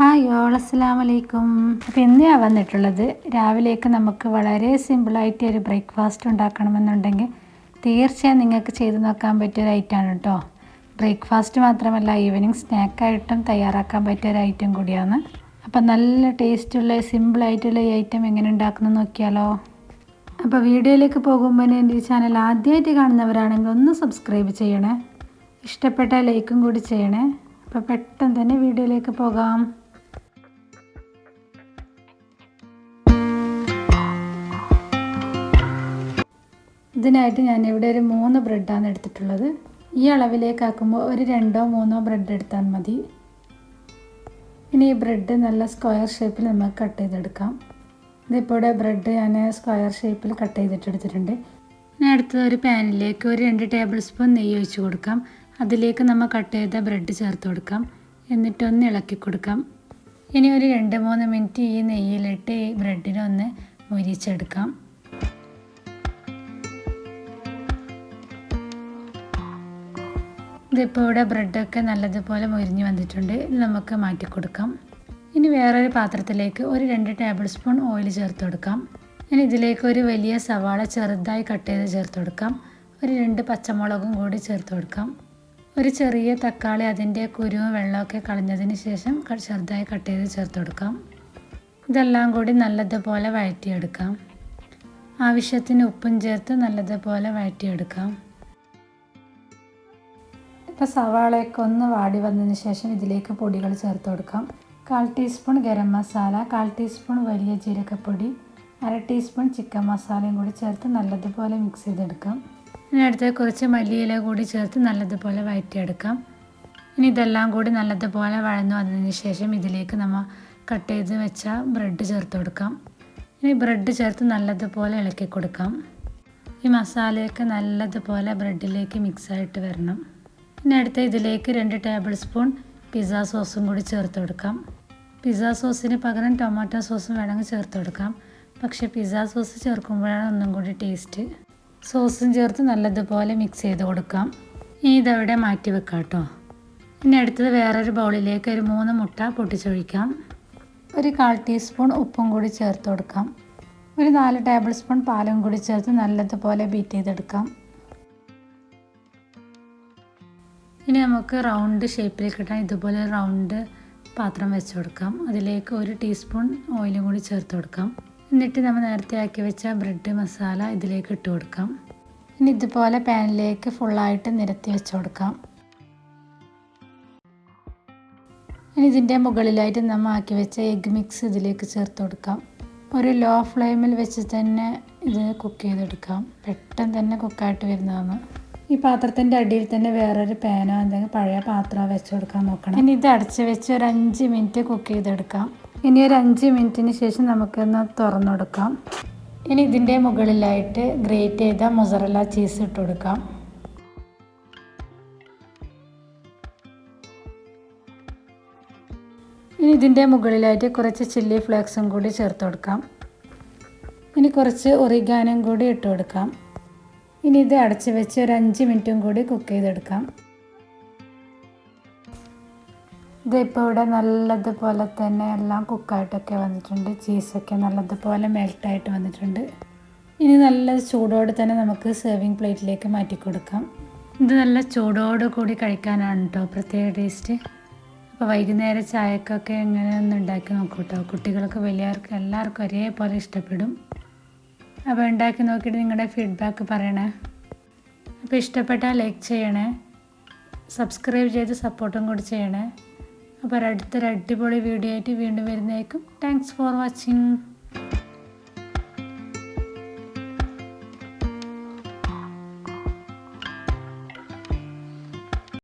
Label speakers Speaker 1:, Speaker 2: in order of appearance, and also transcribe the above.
Speaker 1: Hi all അസ്സാം വലൈക്കും അപ്പോൾ ഇന്ന് ഞാൻ വന്നിട്ടുള്ളത് രാവിലേക്ക് നമുക്ക് വളരെ സിമ്പിളായിട്ട് ഒരു ബ്രേക്ക്ഫാസ്റ്റ് ഉണ്ടാക്കണമെന്നുണ്ടെങ്കിൽ തീർച്ചയായും നിങ്ങൾക്ക് ചെയ്ത് നോക്കാൻ പറ്റിയ ഒരു ഐറ്റമാണ് കേട്ടോ ബ്രേക്ക്ഫാസ്റ്റ് മാത്രമല്ല ഈവനിങ് സ്നാക്കായിട്ടും തയ്യാറാക്കാൻ പറ്റിയ ഒരു ഐറ്റം കൂടിയാണ്. അപ്പോൾ നല്ല ടേസ്റ്റുള്ള സിമ്പിളായിട്ടുള്ള ഈ ഐറ്റം എങ്ങനെ ഉണ്ടാക്കുന്നത് നോക്കിയാലോ. അപ്പോൾ വീഡിയോയിലേക്ക് പോകുമ്പോൾ എന്റെ ഈ ചാനൽ ആദ്യമായിട്ട് കാണുന്നവരാണെങ്കിൽ ഒന്ന് സബ്സ്ക്രൈബ് ചെയ്യണേ. ഇഷ്ടപ്പെട്ട ലൈക്കും കൂടി ചെയ്യണേ. അപ്പോൾ പെട്ടെന്ന് തന്നെ വീഡിയോയിലേക്ക് പോകാം. ഇതിനായിട്ട് ഞാൻ ഇവിടെ ഒരു മൂന്ന് ബ്രെഡാണ് എടുത്തിട്ടുള്ളത്. ഈ അളവിലേക്ക് ആക്കുമ്പോൾ ഒരു രണ്ടോ മൂന്നോ ബ്രെഡ് എടുത്താൽ മതി. ഇനി ഈ ബ്രെഡ് നല്ല സ്ക്വയർ ഷേപ്പിൽ നമുക്ക് കട്ട് ചെയ്തെടുക്കാം. ഇതിപ്പോൾ ഇവിടെ ബ്രെഡ് ഞാൻ സ്ക്വയർ ഷേപ്പിൽ കട്ട് ചെയ്തിട്ട് എടുത്തിട്ടുണ്ട്. ഇനി അടുത്തത് ഒരു പാനിലേക്ക് ഒരു രണ്ട് ടേബിൾ സ്പൂൺ നെയ്യ് ഒഴിച്ച് കൊടുക്കാം. അതിലേക്ക് നമ്മൾ കട്ട് ചെയ്ത ബ്രെഡ് ചേർത്ത് കൊടുക്കാം. എന്നിട്ടൊന്ന് ഇളക്കി കൊടുക്കാം. ഇനി ഒരു രണ്ട് മൂന്ന് മിനിറ്റ് ഈ നെയ്യിലിട്ട് ഈ ബ്രെഡിനെ ഒന്ന് മുരിച്ചെടുക്കാം. ഇതിപ്പോൾ ഇവിടെ ബ്രെഡൊക്കെ നല്ലതുപോലെ മുരിഞ്ഞ് വന്നിട്ടുണ്ട്. ഇത് നമുക്ക് മാറ്റി കൊടുക്കാം. ഇനി വേറൊരു പാത്രത്തിലേക്ക് ഒരു രണ്ട് ടേബിൾ സ്പൂൺ ഓയിൽ ചേർത്ത് കൊടുക്കാം. ഇനി ഇതിലേക്ക് ഒരു വലിയ സവാള ചെറുതായി കട്ട് ചെയ്ത് ചേർത്ത് കൊടുക്കാം. ഒരു രണ്ട് പച്ചമുളകും കൂടി ചേർത്ത് കൊടുക്കാം. ഒരു ചെറിയ തക്കാളി അതിന്റെ കുരുവും വെള്ളമൊക്കെ കളഞ്ഞതിന് ശേഷം ചെറുതായി കട്ട് ചെയ്ത് ചേർത്ത് കൊടുക്കാം. ഇതെല്ലാം കൂടി നല്ലതുപോലെ വഴറ്റിയെടുക്കാം. ആവശ്യത്തിന് ഉപ്പും ചേർത്ത് നല്ലതുപോലെ വഴറ്റിയെടുക്കാം. ഇപ്പോൾ സവാളയൊക്കെ ഒന്ന് വാടി വന്നതിന് ശേഷം ഇതിലേക്ക് പൊടികൾ ചേർത്ത് കൊടുക്കാം. കാൽ ടീസ്പൂൺ ഗരം മസാല കാൽ ടീസ്പൂൺ വലിയ ജീരകപ്പൊടി അര ടീസ്പൂൺ ചിക്കൻ മസാലയും കൂടി ചേർത്ത് നല്ലതുപോലെ മിക്സ് ചെയ്തെടുക്കാം. ഇനി അടുത്ത് കുറച്ച് മല്ലിയില കൂടി ചേർത്ത് നല്ലതുപോലെ വഴറ്റിയെടുക്കാം ഇനി ഇതെല്ലാം കൂടി നല്ലതുപോലെ വഴന്നു വന്നതിന് ശേഷം ഇതിലേക്ക് നമ്മൾ കട്ട് ചെയ്ത് വെച്ച ബ്രെഡ് ചേർത്ത് കൊടുക്കാം. ഇനി ബ്രെഡ് ചേർത്ത് നല്ലതുപോലെ ഇളക്കി കൊടുക്കാം. ഈ മസാലയൊക്കെ നല്ലതുപോലെ ബ്രെഡിലേക്ക് മിക്സായിട്ട് വരണം. ഇനി അടുത്ത ഇതിലേക്ക് രണ്ട് ടേബിൾ സ്പൂൺ പിസ്സ സോസും കൂടി ചേർത്ത് കൊടുക്കാം. പിസ്സ സോസിന് പകരം ടൊമാറ്റോ സോസും വേണമെങ്കിൽ ചേർത്ത് കൊടുക്കാം. പക്ഷെ പിസ്സ സോസ് ചേർക്കുമ്പോഴാണ് ഒന്നും കൂടി ടേസ്റ്റ് സോസും ചേർത്ത് നല്ലതുപോലെ മിക്സ് ചെയ്ത് കൊടുക്കാം. ഇനി ഇതവിടെ മാറ്റി വെക്കാം കേട്ടോ. ഇനി അടുത്തത് വേറൊരു ബൗളിലേക്ക് ഒരു മൂന്ന് മുട്ട പൊട്ടിച്ചൊഴിക്കാം. ഒരു കാൽ ടീസ്പൂൺ ഉപ്പും കൂടി ചേർത്ത് കൊടുക്കാം. ഒരു നാല് ടേബിൾ സ്പൂൺ പാലും കൂടി ചേർത്ത് നല്ലതുപോലെ ബീറ്റ് ചെയ്തെടുക്കാം. ഇനി നമുക്ക് റൗണ്ട് ഷേപ്പിൽ കിട്ടാൻ ഇതുപോലെ റൗണ്ട് പാത്രം വെച്ച് കൊടുക്കാം. അതിലേക്ക് ഒരു ടീസ്പൂൺ ഓയിലും കൂടി ചേർത്ത് കൊടുക്കാം. എന്നിട്ട് നമ്മൾ നേരത്തെ ആക്കി വെച്ച ബ്രെഡ് മസാല ഇതിലേക്ക് ഇട്ട് കൊടുക്കാം. ഇനി ഇതുപോലെ പാനിലേക്ക് ഫുള്ളായിട്ട് നിരത്തി വെച്ച് കൊടുക്കാം. ഇനി ഇതിന്റെ മുകളിലായിട്ട് നമ്മൾ ആക്കി വെച്ച എഗ് മിക്സ് ഇതിലേക്ക് ചേർത്ത് കൊടുക്കാം. ഒരു ലോ ഫ്ലെയിമിൽ വെച്ച് തന്നെ ഇത് കുക്ക് ചെയ്തെടുക്കാം. പെട്ടെന്ന് തന്നെ കുക്കായിട്ട് വരുന്നതാണ്. ഈ പാത്രത്തിന്റെ അടിയിൽ തന്നെ വേറൊരു പാനോ എന്തെങ്കിലും പഴയ പാത്രമോ വെച്ച് കൊടുക്കാൻ നോക്കണം. ഇനി ഇത് അടച്ച് വെച്ച് ഒരു അഞ്ച് മിനിറ്റ് കുക്ക് ചെയ്തെടുക്കാം. ഇനി ഒരു അഞ്ച് മിനിറ്റിന് ശേഷം നമുക്കൊന്ന് തുറന്നു കൊടുക്കാം ഇനി ഇതിന്റെ മുകളിലായിട്ട് ഗ്രേറ്റ് ചെയ്ത മൊസറല്ല ചീസ് ഇട്ട് കൊടുക്കാം. ഇനി ഇതിന്റെ മുകളിലായിട്ട് കുറച്ച് ചില്ലി ഫ്ലേക്സും കൂടി ചേർത്ത് കൊടുക്കാം. ഇനി കുറച്ച് ഒറിഗാനും കൂടി ഇട്ട് കൊടുക്കാം. ഇനി ഇത് അടച്ച് വെച്ച് ഒരു അഞ്ച് മിനിറ്റും കൂടി കുക്ക് ചെയ്തെടുക്കാം. ഇതിപ്പോൾ ഇവിടെ നല്ലതുപോലെ തന്നെ എല്ലാം കുക്കായിട്ടൊക്കെ വന്നിട്ടുണ്ട്. ചീസൊക്കെ നല്ലതുപോലെ മെൽട്ടായിട്ട് വന്നിട്ടുണ്ട്. ഇനി നല്ല ചൂടോടെ തന്നെ നമുക്ക് സെർവിങ് പ്ലേറ്റിലേക്ക് മാറ്റി കൊടുക്കാം. ഇത് നല്ല ചൂടോട് കൂടി കഴിക്കാനാണ് കേട്ടോ പ്രത്യേക ടേസ്റ്റ് അപ്പോൾ വൈകുന്നേരം ചായക്കൊക്കെ എങ്ങനെ ഒന്ന് ഉണ്ടാക്കി നോക്കൂ കേട്ടോ കുട്ടികൾക്ക് വലിയവർക്ക് എല്ലാവർക്കും ഒരേപോലെ ഇഷ്ടപ്പെടും. അപ്പോൾ ഉണ്ടാക്കി നോക്കിയിട്ട് നിങ്ങളുടെ ഫീഡ്ബാക്ക് പറയണേ. അപ്പോൾ ഇഷ്ടപ്പെട്ടാൽ ലൈക്ക് ചെയ്യണേ. സബ്സ്ക്രൈബ് ചെയ്ത് സപ്പോർട്ടും കൂടി ചെയ്യണേ. അപ്പോൾ അടുത്തൊരു അടിപൊളി വീഡിയോ ആയിട്ട് വീണ്ടും വരുന്നതായിരിക്കും. Thanks for watching